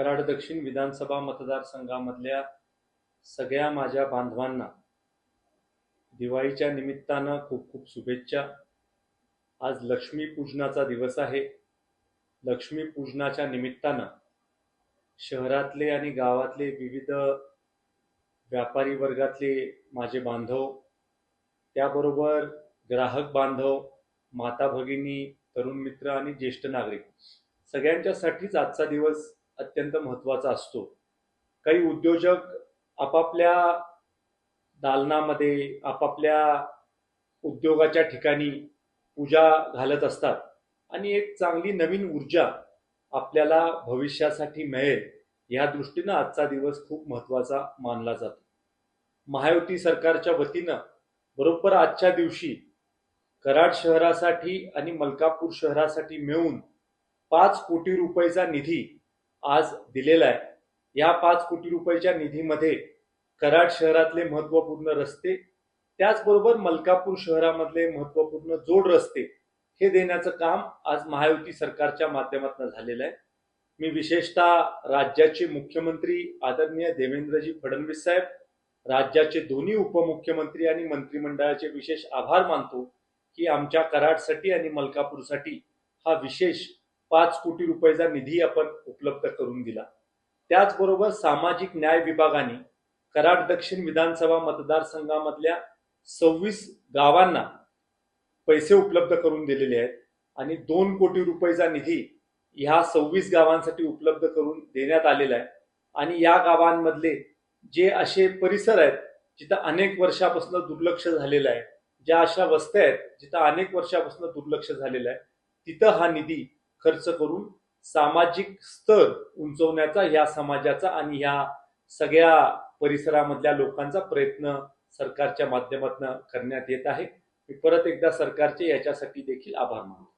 कराड दक्षिण विधानसभा मतदारसंघामधल्या सगळ्या माझ्या बांधवांना दिवाळीच्या निमित्तानं खूप खूप शुभेच्छा. आज लक्ष्मीपूजनाचा दिवस आहे. लक्ष्मीपूजनाच्या निमित्तानं शहरातले आणि गावातले विविध व्यापारी वर्गातले माझे बांधव त्याबरोबर ग्राहक बांधव माता भगिनी तरुण मित्र आणि ज्येष्ठ नागरिक सगळ्यांच्यासाठीच आजचा दिवस अत्यंत महत्त्वाचा असतो. काही उद्योजक आपापल्या दालनामध्ये आपापल्या उद्योगाच्या ठिकाणी पूजा घालत असतात आणि एक चांगली नवीन ऊर्जा आपल्याला भविष्यासाठी मिळेल या दृष्टीनं आजचा दिवस खूप महत्त्वाचा मानला जातो. महायुती सरकारच्या वतीनं बरोबर आजच्या दिवशी कराड शहरासाठी आणि मलकापूर शहरासाठी मिळून पाच कोटी रुपयेचा निधी आज दिलेला आहे. या पाच कोटी रुपयाच्या निधीमध्ये कराड शहरातले महत्त्वपूर्ण रस्ते त्याचबरोबर मलकापूर शहरामधले महत्त्वपूर्ण जोड रस्ते हे देण्याचं काम आज महायुती सरकारच्या माध्यमातून झालेलं आहे. मी विशेषतः राज्याचे मुख्यमंत्री आदरणीय देवेंद्रजी फडणवीस साहेब राज्याचे दोन्ही उपमुख्यमंत्री आणि मंत्रिमंडळाचे विशेष आभार मानतो की आमच्या कराडसाठी आणि मलकापूरसाठी हा विशेष पाच कोटी रुपयाचा निधी आपण उपलब्ध करून दिला. त्याचबरोबर सामाजिक न्याय विभागाने कराड दक्षिण विधानसभा मतदारसंघामधल्या सव्वीस गावांना पैसे उपलब्ध करून दिलेले आहेत आणि दोन कोटी रुपयाचा निधी ह्या सव्वीस गावांसाठी उपलब्ध करून देण्यात आलेला आहे. आणि या गावांमधले जे असे परिसर आहेत जिथं अनेक वर्षापासून दुर्लक्ष झालेलं आहे ज्या अशा वस्त्या आहेत जिथं अनेक वर्षापासून दुर्लक्ष झालेलं आहे तिथं हा निधी खर्च करून सामाजिक स्तर उंचवण्याचा या समाजाचा आणि ह्या सगळ्या परिसरामधल्या लोकांचा प्रयत्न सरकारच्या माध्यमातून करण्यात येत आहे. मी परत एकदा सरकारचे याच्यासाठी देखील आभार मानतो.